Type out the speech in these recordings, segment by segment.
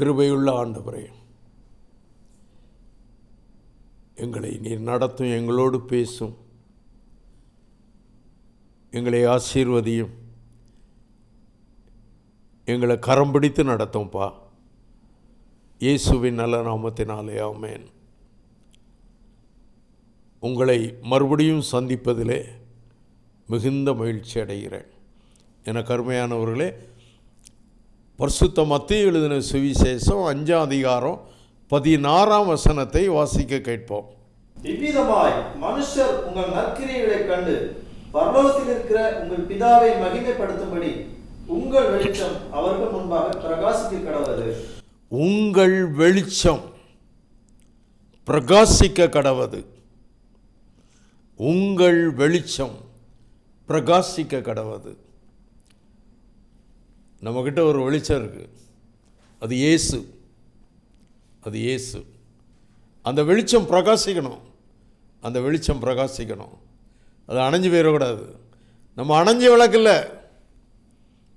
கிருபையுள்ள ஆண்டவரே எங்களை நீர் நடத்தும் எங்களோடு பேசும் எங்களை ஆசீர்வதியும் எங்களை கரம் பிடித்து நடத்தும்ப்பா இயேசுவின் நல்ல நாமத்தினாலே ஆமேன். உங்களை மறுபடியும் சந்திப்பதிலே மிகுந்த மகிழ்ச்சி அடைகிறேன். என கருமையானவர்களே பரிசுத்த மத்திய எழுதின சுவிசேஷம் அஞ்சாம் அதிகாரம் பதினாறாம் வசனத்தை வாசிக்க கேட்போம். இவ்விதமாய் மனுஷர் உங்கள் நற்கிரியைகளைக் கண்டு பரலோகத்தில் இருக்கிற உங்கள் பிதாவை மகிமைப்படுத்தும்படி உங்கள் வெளிச்சம் அவர்கள் முன்பாக பிரகாசிக்க கடவுது உங்கள் வெளிச்சம் பிரகாசிக்க கடவது உங்கள் வெளிச்சம் பிரகாசிக்க கடவது நம்மக்கிட்ட ஒரு வெளிச்சம் இருக்குது அது ஏசு அது ஏசு அந்த வெளிச்சம் பிரகாசிக்கணும். அந்த வெளிச்சம் பிரகாசிக்கணும். அது அணைஞ்சு போயிடக்கூடாது. நம்ம அணைஞ்ச விளக்கில்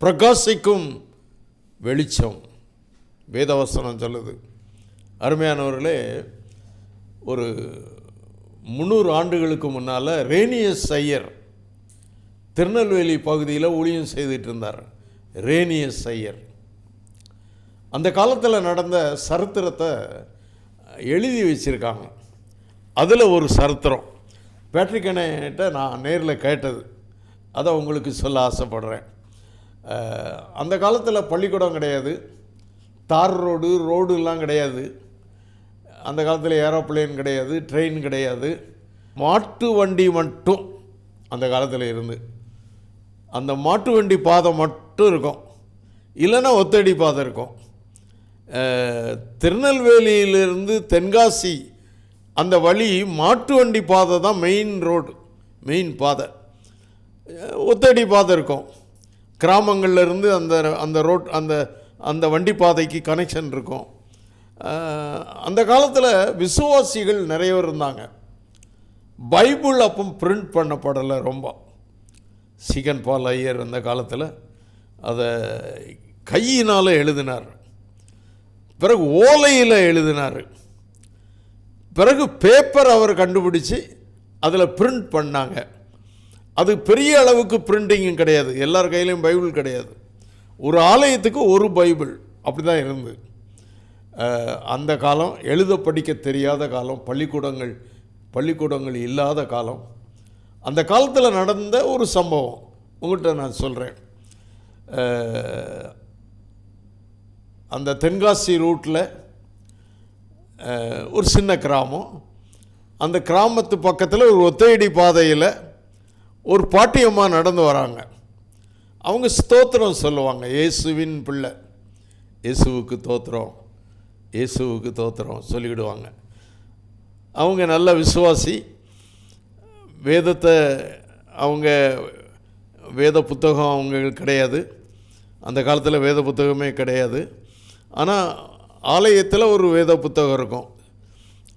பிரகாசிக்கும் வெளிச்சம். வேதவசனம் சொல்லுது. அருமையானவர்களே ஒரு முந்நூறு ஆண்டுகளுக்கு முன்னால் ரேனியஸ் ஐயர் திருநெல்வேலி பகுதியில் ஊழியம் செய்துட்டு இருந்தார். ரேனியஸ் ஐயர். அந்த காலத்தில் நடந்த சரித்திரத்தை எழுதி வச்சுருக்காங்க. அதில் ஒரு சரித்திரம். பேட்ரிக்கனைட்ட நான் நேரில் கேட்டது. அதை உங்களுக்கு சொல்ல ஆசைப்படுறேன். அந்த காலத்தில் பள்ளிக்கூடம் கிடையாது. தார் ரோடு ரோடுலாம் கிடையாது. அந்த காலத்தில் ஏரோப்ளேன் கிடையாது ட்ரெயின் கிடையாது. மாட்டு வண்டி மட்டும் அந்த காலத்தில் இருந்து. அந்த மாட்டு வண்டி பாதை மட்டும் மட்டும் இருக்கும் இல்லைன்னா ஒத்தடி பாதை இருக்கும் திருநெல்வேலியிலிருந்து தென்காசி அந்த வழி மாட்டு வண்டி பாதை தான் மெயின் ரோடு மெயின் பாதை. ஒத்தடி பாதை இருக்கும் கிராமங்கள்லேருந்து அந்த அந்த ரோட் அந்த அந்த வண்டி பாதைக்கு கனெக்ஷன் இருக்கும். அந்த காலத்தில் விசுவாசிகள் நிறைய பேர் இருந்தாங்க. பைபிள் அப்போ பிரிண்ட் பண்ணப்படலை ரொம்ப. சிகன் பால் ஐயர் அந்த காலத்தில். அதை கையினால் எழுதினார். பிறகு ஓலையில் எழுதினார். பிறகு பேப்பர் அவர் கண்டுபிடிச்சு அதில் பிரிண்ட் பண்ணாங்க. அது பெரிய அளவுக்கு பிரிண்டிங்கும் கிடையாது. எல்லார் கையிலையும் பைபிள் கிடையாது. ஒரு ஆலயத்துக்கு ஒரு பைபிள். அப்படி தான் இருந்து அந்த காலம் எழுத படிக்க தெரியாத காலம் பள்ளிக்கூடங்கள் பள்ளிக்கூடங்கள் இல்லாத காலம். அந்த காலத்தில் நடந்த ஒரு சம்பவம். உங்கள்கிட்ட நான் சொல்கிறேன் அந்த தென்காசி ரூட்டில் ஒரு சின்ன கிராமம். அந்த கிராமத்து பக்கத்தில் ஒரு ஒத்தையடி பாதையில் ஒரு பாட்டியம்மா நடந்து வராங்க. அவங்க ஸ்தோத்திரம் சொல்லுவாங்க இயேசுவின் பிள்ளை. இயேசுவுக்கு தோத்திரம். இயேசுவுக்கு தோத்திரம் சொல்லிவிடுவாங்க. அவங்க நல்ல விசுவாசி. வேதத்தை அவங்க வேத புத்தகம் அவங்களுக்கு கிடையாது. அந்த காலத்தில் வேத புத்தகமே கிடையாது. ஆனால் ஆலயத்தில் ஒரு வேத புத்தகம் இருக்கும்.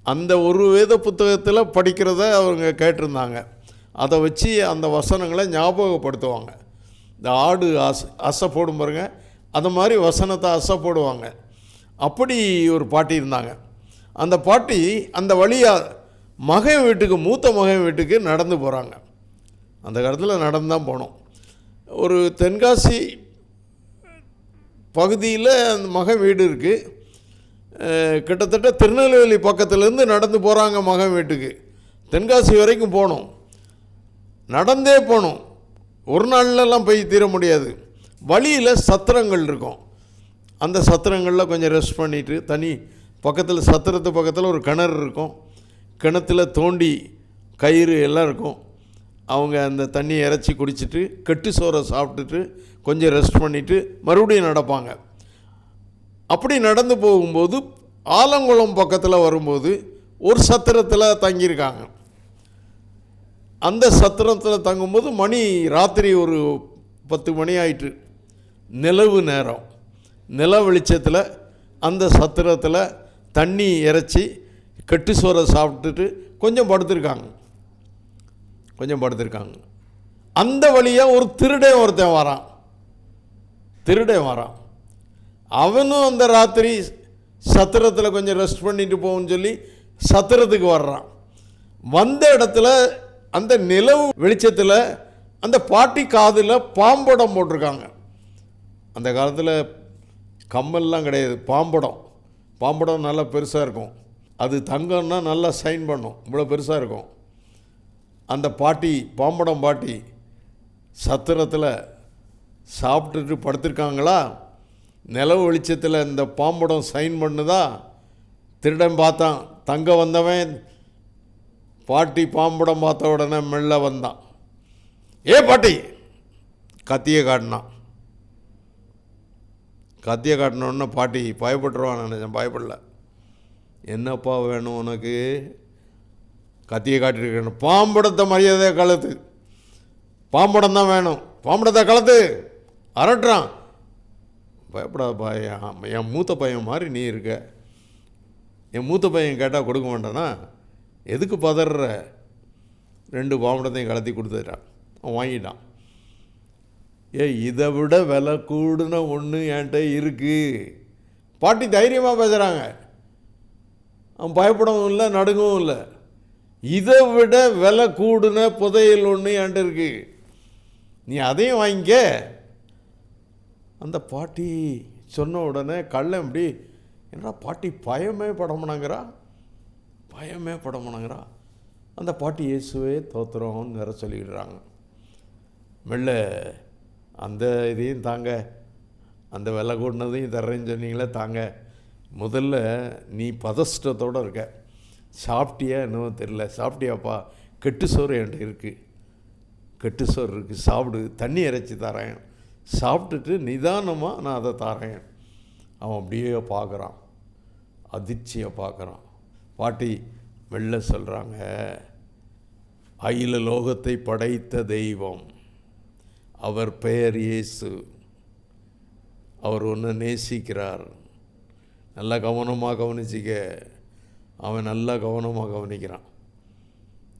அந்த ஒரு வேத புத்தகத்தில் படிக்கிறத அவங்க கேட்டிருந்தாங்க. அதை வச்சு அந்த வசனங்களை ஞாபகப்படுத்துவாங்க. இந்த ஆடு அச அசை போடும் பாருங்க. அந்த மாதிரி வசனத்தை அசை போடுவாங்க. அப்படி ஒரு பாட்டி இருந்தாங்க. அந்த பாட்டி அந்த வழியாக மகன் வீட்டுக்கு மூத்த மகன் வீட்டுக்கு நடந்து போகிறாங்க அந்த காலத்தில் நடந்து தான் போனோம். ஒரு தென்காசி பகுதியில் அந்த மகன் வீடு இருக்குது கிட்டத்தட்ட திருநெல்வேலி பக்கத்துலேருந்து நடந்து போகிறாங்க மகன் வீட்டுக்கு. தென்காசி வரைக்கும் போனோம். நடந்தே போனோம். ஒரு நாள்லலாம் போய் தீர முடியாது. வழியில் சத்திரங்கள் இருக்கும். அந்த சத்திரங்களில் கொஞ்சம் ரெஸ்ட் பண்ணிவிட்டு தனி பக்கத்தில் சத்திரத்து பக்கத்தில் ஒரு கிணறு இருக்கும். கிணத்துல தோண்டி கயிறு எல்லாம் இருக்கும். அவங்க அந்த தண்ணியை இறச்சி குடிச்சிட்டு கெட்டு சோறை சாப்பிட்டுட்டு கொஞ்சம் ரெஸ்ட் பண்ணிவிட்டு மறுபடியும் நடப்பாங்க. அப்படி நடந்து போகும்போது ஆலங்குளம் பக்கத்தில் வரும்போது ஒரு சத்திரத்தில் தங்கியிருக்காங்க. அந்த சத்திரத்தில் தங்கும்போது மணி ராத்திரி ஒரு பத்து மணி ஆயிட்டு நிலவு நேரம். நில வெளிச்சத்தில் அந்த சத்திரத்தில் தண்ணி இறைச்சி கெட்டு சோறை சாப்பிட்டுட்டு கொஞ்சம் படுத்திருக்காங்க. கொஞ்சம் படுத்திருக்காங்க. அந்த வழியாக ஒரு திருடன் ஒருத்தன் வரான். திருடன் வரான். அவனும் அந்த ராத்திரி சத்திரத்தில் கொஞ்சம் ரெஸ்ட் பண்ணிட்டு போகும்னு சொல்லி சத்திரத்துக்கு வர்றான். வந்த இடத்துல அந்த நிலவு வெளிச்சத்தில் அந்த பாட்டி காதில் பாம்படம் போட்டிருக்காங்க. அந்த காலத்தில் கம்மல்லாம் கிடையாது பாம்படம். பாம்படம் நல்லா பெருசாக இருக்கும். அது தங்கம்னா நல்லா சைன் பண்ணும். இவ்வளோ பெருசாக இருக்கும். அந்த பாட்டி பாம்படம் பாட்டி சத்திரத்தில் சாப்பிட்டுட்டு படுத்திருக்காங்களா? நிலவு வெளிச்சத்தில் இந்த பாம்படம் சைன் பண்ணுதா? திருடன் பார்த்தான். தங்க வந்தவன் பாட்டி பாம்படம் பார்த்த உடனே மெல்ல வந்தான். ஏ பாட்டி! கத்தியை காட்டினான். கத்தியை காட்டினோடனே பாட்டி பயப்பட்டுருவான் நினச்சேன் பயப்படல. என்னப்பா வேணும் உனக்கு? கத்தியை காட்டியிருக்கேன் பாம்படத்த மரியாதை கலத்து. பாம்படம் தான் வேணும். பாம்படத்தை கலத்து. அரட்டுறான். பயப்படாதப்பா என் என் மூத்த பையன் மாதிரி நீ இருக்க. என் மூத்த பையன் கேட்டால் கொடுக்க மாட்டானா? எதுக்கு பதற ரெண்டு பாம்படத்தையும் கலத்தி கொடுத்துட்டான். அவன் வாங்கிட்டான். ஏ இதை விட விலை கூடுன ஒன்று என்கிட்ட இருக்குது பாட்டி தைரியமாக பேசுகிறாங்க அவன் பயப்படவும் இல்லை நடுங்கவும் இல்லை. இதை விட விலை கூடுன புதையல் ஒன்று ஏன் இருக்கு. நீ அதையும் வாங்கிக்க. அந்த பாட்டி சொன்ன உடனே கள்ளன் இப்படி என்னடா பாட்டி பயமே படமுனாங்கிறா? பயமே படமுனாங்கிறா? அந்த பாட்டி இயேசுவே தோத்துறோம்னு வேற சொல்லிடுறாங்க. மெல்ல அந்த இதையும் தாங்க. அந்த விலை கூடினதையும் தர்றேன்னு சொன்னீங்களே தாங்க. முதல்ல நீ பதஷ்டத்தோடு இருக்க. சாப்பிட்டியா என்னவோ தெரில சாப்பிட்டியாப்பா கெட்டு சோறு என்கிட்ட இருக்குது கெட்டு சோறு இருக்குது சாப்பிடு. தண்ணி இறைச்சி தரேன். சாப்பிட்டுட்டு நிதானமாக நான் அதை தரேன். அவன் அப்படியே பார்க்குறான். அதிர்ச்சியை பார்க்குறான். பாட்டி வெளில சொல்கிறாங்க அகில லோகத்தை படைத்த தெய்வம். அவர் பெயர் இயேசு. அவர் ஒன்று நேசிக்கிறார். நல்லா கவனமாக கவனிச்சிக்க. அவன் நல்லா கவனமாக கவனிக்கிறான்.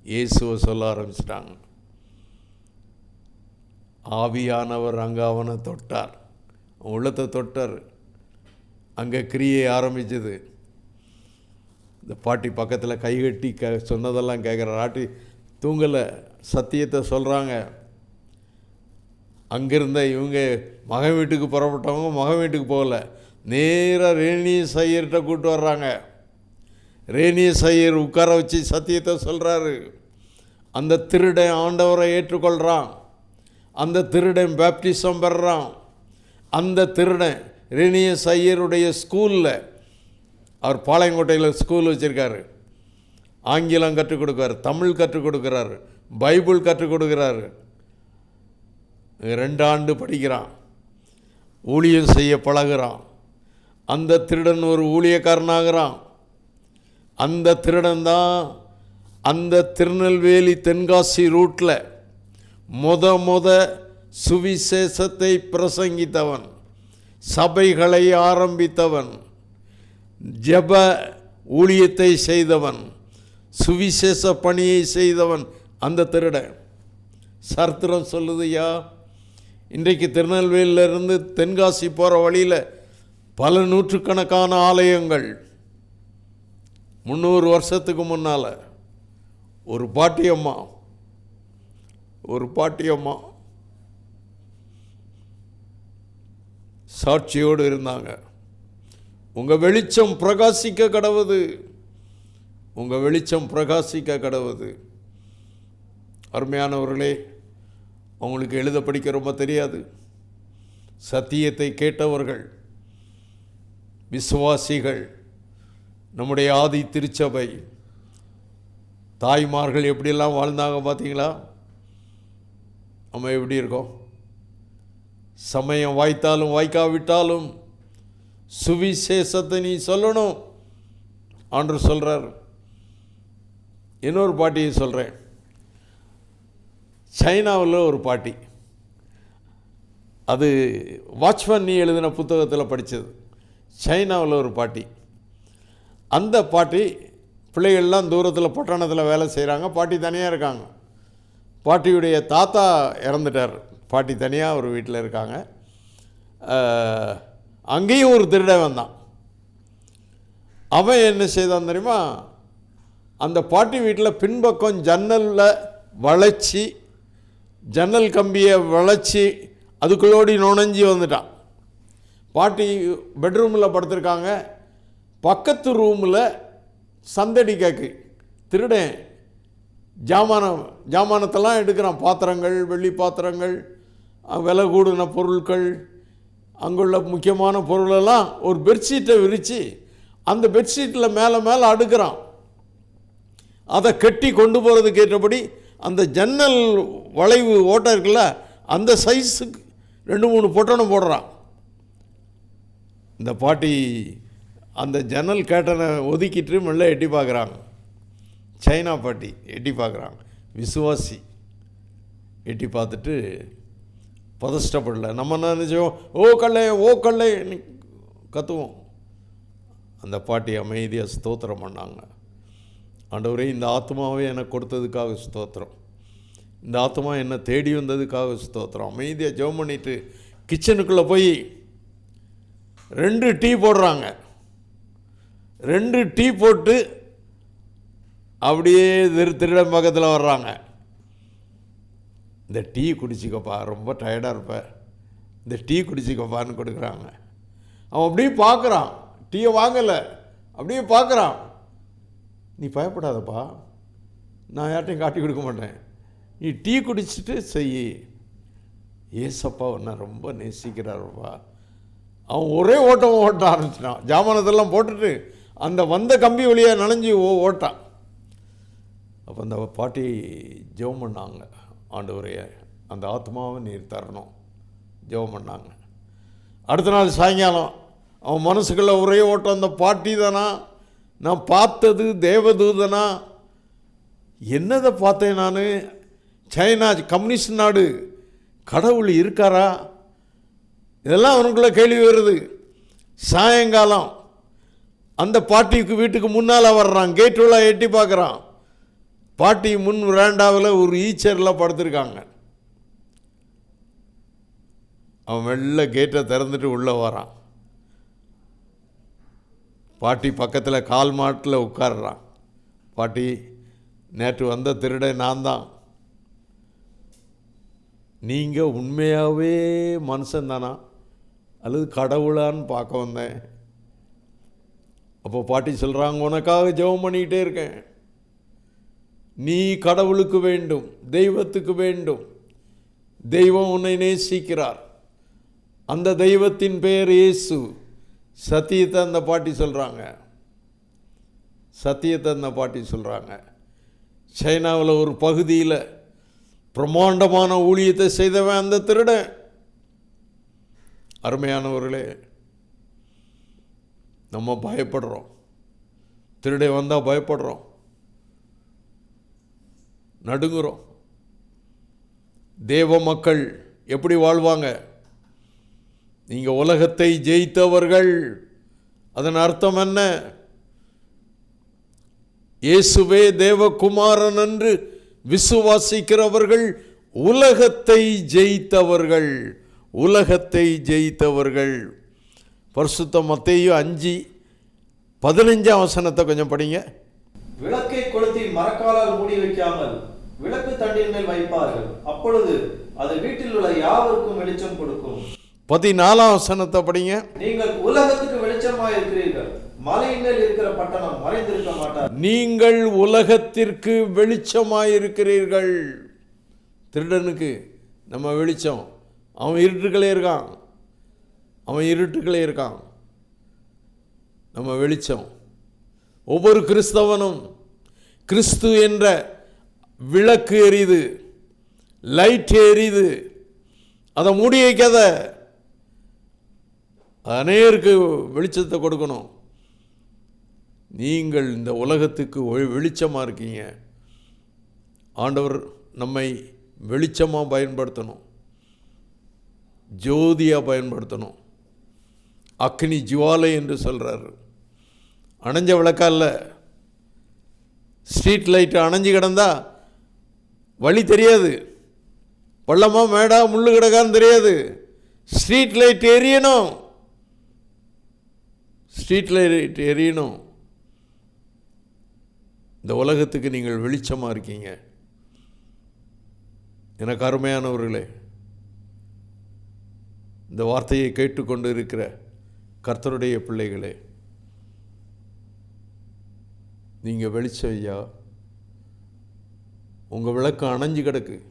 இயேசுவை சொல்ல ஆரம்பிச்சிட்டாங்க. ஆவியானவர் அங்கே அவனை தொட்டார். அவன் உள்ளத்தை தொட்டார். அங்கே கிரியை ஆரம்பிச்சது. இந்த பாட்டி பக்கத்தில் கைகட்டி க சொன்னதெல்லாம் கேட்குற ராட்டி தூங்கலை சத்தியத்தை சொல்கிறாங்க அங்கேருந்த இவங்க மகன் வீட்டுக்கு புறப்பட்டவங்க மகன் வீட்டுக்கு போகல. நேராக ரேணி சையர்கிட்ட கூப்பிட்டு வர்றாங்க. ரேணிய சையர் உட்கார வச்சு சத்தியத்தை சொல்கிறாரு அந்த திருடன் ஆண்டவரை ஏற்றுக்கொள்கிறான் அந்த திருடன் பேப்டிசம் பெறுறான். அந்த திருடன் ரேணிய சையருடைய ஸ்கூலில் அவர் பாளையங்கோட்டையில் ஸ்கூல் வச்சுருக்காரு. ஆங்கிலம் கற்றுக் கொடுக்குறாரு தமிழ் கற்றுக் கொடுக்குறாரு பைபிள் கற்றுக் கொடுக்குறாரு. ரெண்டு ஆண்டு படிக்கிறான். ஊழியம் செய்ய பழகுறான். அந்த திருடன் ஒரு ஊழியக்காரனாகிறான். அந்த திருடன்தான் அந்த திருநெல்வேலி தென்காசி ரூட்டில் முத முத சுவிசேஷத்தை பிரசங்கித்தவன் சபைகளை ஆரம்பித்தவன் ஜெப ஊழியத்தை செய்தவன் சுவிசேஷ பணியை செய்தவன் அந்த திருடன். சரித்திரம் சொல்லுதுயா இன்றைக்கு திருநெல்வேலியிலிருந்து தென்காசி போகிற வழியில் பல நூற்றுக்கணக்கான ஆலயங்கள் முந்நூறு வருஷத்துக்கு முன்னால் ஒரு பாட்டியம்மா ஒரு பாட்டியம்மா சாட்சியோடு இருந்தாங்க. உங்கள் வெளிச்சம் பிரகாசிக்க கடவுது. உங்கள் வெளிச்சம் பிரகாசிக்க கடவுது. அருமையானவர்களே அவங்களுக்கு எழுத படிக்க ரொம்ப தெரியாது. சத்தியத்தை கேட்டவர்கள் விசுவாசிகள் நம்முடைய ஆதி திருச்சபை தாய்மார்கள் எப்படியெல்லாம் வாழ்ந்தாங்க பார்த்தீங்களா? நம்ம எப்படி இருக்கோம்? சமயம் வாய்த்தாலும் வாய்க்காவிட்டாலும் சுவிசேஷத்தை நீ சொல்லணும் ஆண்டு சொல்கிறார் இன்னொரு பாட்டியை சொல்கிறேன் சைனாவில் ஒரு பாட்டி. அது வாட்ச்மேன் நீ எழுதின புத்தகத்தில் படித்தது சைனாவில் ஒரு பாட்டி. அந்த பாட்டி பிள்ளைகள்லாம் தூரத்தில் பட்டணத்தில் வேலை செய்கிறாங்க பாட்டி தனியாக இருக்காங்க. பாட்டியுடைய தாத்தா இறந்துட்டார். பாட்டி தனியாக ஒரு வீட்டில் இருக்காங்க. அங்கேயும் ஒரு திருட வந்தான் அவன் என்ன செய்தான் தெரியுமா? அந்த பாட்டி வீட்டில் பின்பக்கம் ஜன்னலில் வளைச்சி ஜன்னல் கம்பியை வளைச்சி அதுக்குள்ளோடி நுழைஞ்சி வந்துட்டான். பாட்டி பெட்ரூமில் படுத்திருக்காங்க. பக்கத்து ரூமில் சந்தடி கேக்கு திருடன். ஜாமானம் ஜாமானத்தெல்லாம் எடுக்கிறான். பாத்திரங்கள் வெள்ளி பாத்திரங்கள் விலை கூடின பொருட்கள் அங்குள்ள முக்கியமான பொருளெல்லாம் ஒரு பெட்ஷீட்டை விரித்து அந்த பெட்ஷீட்டில் மேலே மேலே அடுக்கிறான். அதை கட்டி கொண்டு போகிறதுக்கு ஏற்றபடி அந்த ஜன்னல் வளைவு ஓட்டை இருக்குல்ல அந்த சைஸுக்கு ரெண்டு மூணு பொட்டணம் போடுறான். இந்த பாட்டி அந்த ஜன்னல் கேட்டனை ஒதுக்கிட்டு மெல்ல எட்டி பார்க்குறாங்க. சைனா பாட்டி எட்டி பார்க்குறாங்க. விசுவாசி எட்டி பார்த்துட்டு பதஷ்டப்படல. நம்ம என்ன நினச்சோம்? ஓ கல்லை ஓ கல்லை கத்துவோம். அந்த பாட்டி அமைதியாக ஸ்தோத்திரம் பண்ணாங்க. ஆண்டவரே இந்த ஆத்மாவே எனக்கு கொடுத்ததுக்காக ஸ்தோத்திரம். இந்த ஆத்மா என்னை தேடி வந்ததுக்காக ஸ்தோத்திரம். அமைதியாக ஜெபம் பண்ணிவிட்டு கிச்சனுக்குள்ளே போய் ரெண்டு டீ போடுறாங்க. ரெண்டு டீ போட்டு அப்படியே திரு திருடம் பக்கத்தில் வர்றாங்க. இந்த டீ குடிச்சிக்கப்பா ரொம்ப டயர்டாக இருப்ப. இந்த டீ குடிச்சிக்கப்பான்னு கொடுக்குறாங்க. அவன் அப்படியே பார்க்குறான் டீயை வாங்கலை. அப்படியே பார்க்குறான் நீ பயப்படாதப்பா. நான் யார்ட்டையும் காட்டி கொடுக்க மாட்டேன். நீ டீ குடிச்சிட்டு செய். ஏசப்பா உன்னை ரொம்ப நேசிக்கிறாருப்பா. அவன் ஒரே ஓட்டம் ஓட்ட ஆரம்பிச்சிட்டான். ஜாமானத்தெல்லாம் போட்டுட்டு அந்த வந்த கம்பி வழியாக நனைஞ்சு ஓ ஓட்டான். அப்போ அந்த பாட்டி ஜெபம் பண்ணாங்க. ஆண்டவரைய அந்த ஆத்மாவை நீர் தரணும். ஜெபம் பண்ணாங்க. அடுத்த நாள் சாயங்காலம் அவன் மனசுக்குள்ளே ஒரே ஓட்டம் அந்த பாட்டி தானா? நான் பார்த்தது தேவதூதனா? என்னதை பார்த்தேன் நான்? சைனா கம்யூனிஸ்ட் நாடு கடவுள் இருக்காரா? இதெல்லாம் அவனுக்குள்ளே கேள்வி வருது. சாயங்காலம் அந்த பாட்டிக்கு வீட்டுக்கு முன்னால் வர்றான் கேட்டு உள்ள எட்டி பார்க்குறான். பாட்டி முன் விராண்டாவில் ஒரு ஈச்சரில் படுத்திருக்காங்க. அவன் மெல்ல கேட்டை திறந்துட்டு உள்ளே வரான். பாட்டி பக்கத்தில் கால் மாட்டில் உட்கார்றான். பாட்டி நேற்று வந்த திருடை நான் தான் நீங்கள் உண்மையாகவே மனுஷன் தானா அல்லது கடவுளான்னு பார்க்க வந்தேன்? அப்போ பாட்டி சொல்கிறாங்க உனக்காக ஜெபம் பண்ணிக்கிட்டே இருக்கேன். நீ கடவுளுக்கு வேண்டும் தெய்வத்துக்கு வேண்டும். தெய்வம் உன்னை நேசிக்கிறார். அந்த தெய்வத்தின் பெயர் இயேசு. சத்தியத்தை அந்த பாட்டி சொல்கிறாங்க சத்தியத்தை அந்த பாட்டி சொல்கிறாங்க சைனாவில் ஒரு பகுதியில் பிரம்மாண்டமான ஊழியத்தை செய்தவன் அந்த திருடன். அருமையானவர்களே நம்ம பயப்படுறோம். திருடை வந்தால் பயப்படுறோம். நடுங்குறோம். தேவ மக்கள் எப்படி வாழ்வாங்க? நீங்கள் உலகத்தை ஜெயித்தவர்கள். அதன் அர்த்தம் என்ன? இயேசுவே தேவகுமாரன் என்று விசுவாசிக்கிறவர்கள் உலகத்தை ஜெயித்தவர்கள். உலகத்தை ஜெயித்தவர்கள். பரிசுத்த மத்தேயு அஞ்சு. பதினஞ்சாம் வசனத்தை கொஞ்சம் படிங்க. விளக்கை கொளுத்தி மரக்காலால் மூடி வைக்காமல் விளக்கு தண்டின் மேல் வைப்பார்கள். அப்பொழுது அது வீட்டில் உள்ள யாவருக்கும் வெளிச்சம் கொடுக்கும். பதினாலாம் வசனத்தை படிங்க. நீங்கள் உலகத்துக்கு வெளிச்சமாய் இருக்கிறீர்கள் மலையின் மேல் இருக்கிற பட்டணம் மறைந்திருக்க மாட்டார். நீங்கள் உலகத்திற்கு வெளிச்சமாயிருக்கிறீர்கள். திருடனுக்கு நம்ம வெளிச்சம். அவன் இருட்டுகளே இருக்கான். அவன் இருட்டுக்களே இருக்கான். நம்ம வெளிச்சம். ஒவ்வொரு கிறிஸ்தவனும் கிறிஸ்து என்ற விளக்கு எரியுது லைட் எரியுது. அதை மூடி வைக்காத. அநேருக்கு வெளிச்சத்தை கொடுக்கணும். நீங்கள் இந்த உலகத்துக்கு வெளிச்சமாக இருக்கீங்க. ஆண்டவர் நம்மை வெளிச்சமாக பயன்படுத்தணும். ஜோதியாக பயன்படுத்தணும். அக்னி ஜுவாலை என்று சொல்கிறார் அணைஞ்ச விளக்கா இல்லை. ஸ்ட்ரீட் லைட்டு அணைஞ்சு கிடந்தா வழி தெரியாது. பள்ளமா மேடா முள்ளு கிடக்கான்னு தெரியாது. ஸ்ட்ரீட் லைட் எரியணும். ஸ்ட்ரீட் லைட் எரியணும். இந்த உலகத்துக்கு நீங்கள் வெளிச்சமாக இருக்கீங்க. எனக்கு அருமையானவர்களே இந்த வார்த்தையை கேட்டுக்கொண்டு இருக்கிற கர்த்தருடைய பிள்ளைகளே நீங்கள் வெளிச்சம் ஐயா. உங்கள் விளக்கம் அணைஞ்சு கிடக்கு.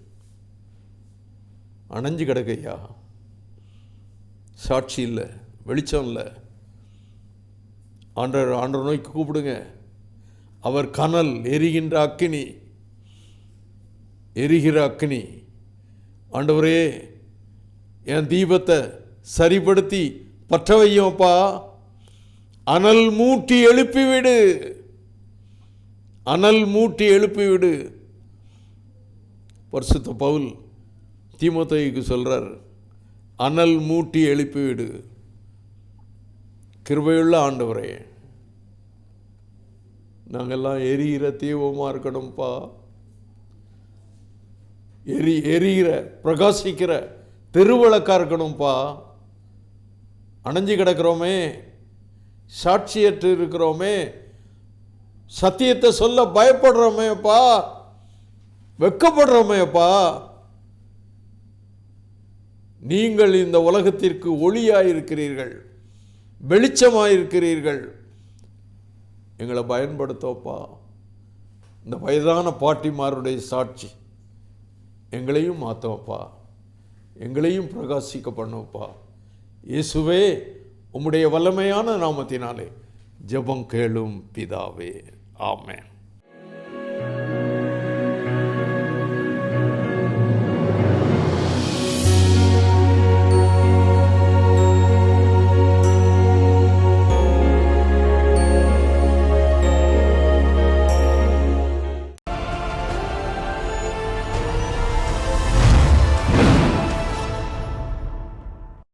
அணைஞ்சு கிடக்கு ஐயா. சாட்சி இல்லை வெளிச்சம் இல்லை. ஆண்டவர் ஆண்டவர் நோய்க்கு கூப்பிடுங்க. அவர் கனல் எரிகின்ற அக்கினி எரிகிற அக்கினி. ஆண்டவரே என் தீபத்தை சரிப்படுத்தி பற்ற வையோப்பா அனல் மூட்டி எழுப்பி விடு அனல் மூட்டி எழுப்பி விடு பரிசுத்த பவுல் தீமோத்தேயுக்கு சொல்கிறார் அனல் மூட்டி எழுப்பி விடு கிருபையுள்ள ஆண்டவரே நாங்கள்லாம் எரிகிற தீபமாக இருக்கணும்ப்பா. எரி எரிகிற பிரகாசிக்கிற தெருவிளக்காக இருக்கணும்ப்பா. அணைஞ்சு கிடக்கிறோமே சாட்சியற்று இருக்கிறோமே சத்தியத்தை சொல்ல பயப்படுறோமேப்பா வெக்கப்படுறோமேப்பா. நீங்கள் இந்த உலகத்திற்கு ஒளியாயிருக்கிறீர்கள் வெளிச்சமாயிருக்கிறீர்கள். எங்களை பயன்படுத்தோப்பா. இந்த வயதான பாட்டிமாருடைய சாட்சி எங்களையும் மாற்றோப்பா எங்களையும் பிரகாசிக்க பண்ணுவப்பா. இயேசுவே உம்முடைய வல்லமையான நாமத்தினாலே ஜெபம் கேளும் பிதாவே. ஆமேன்.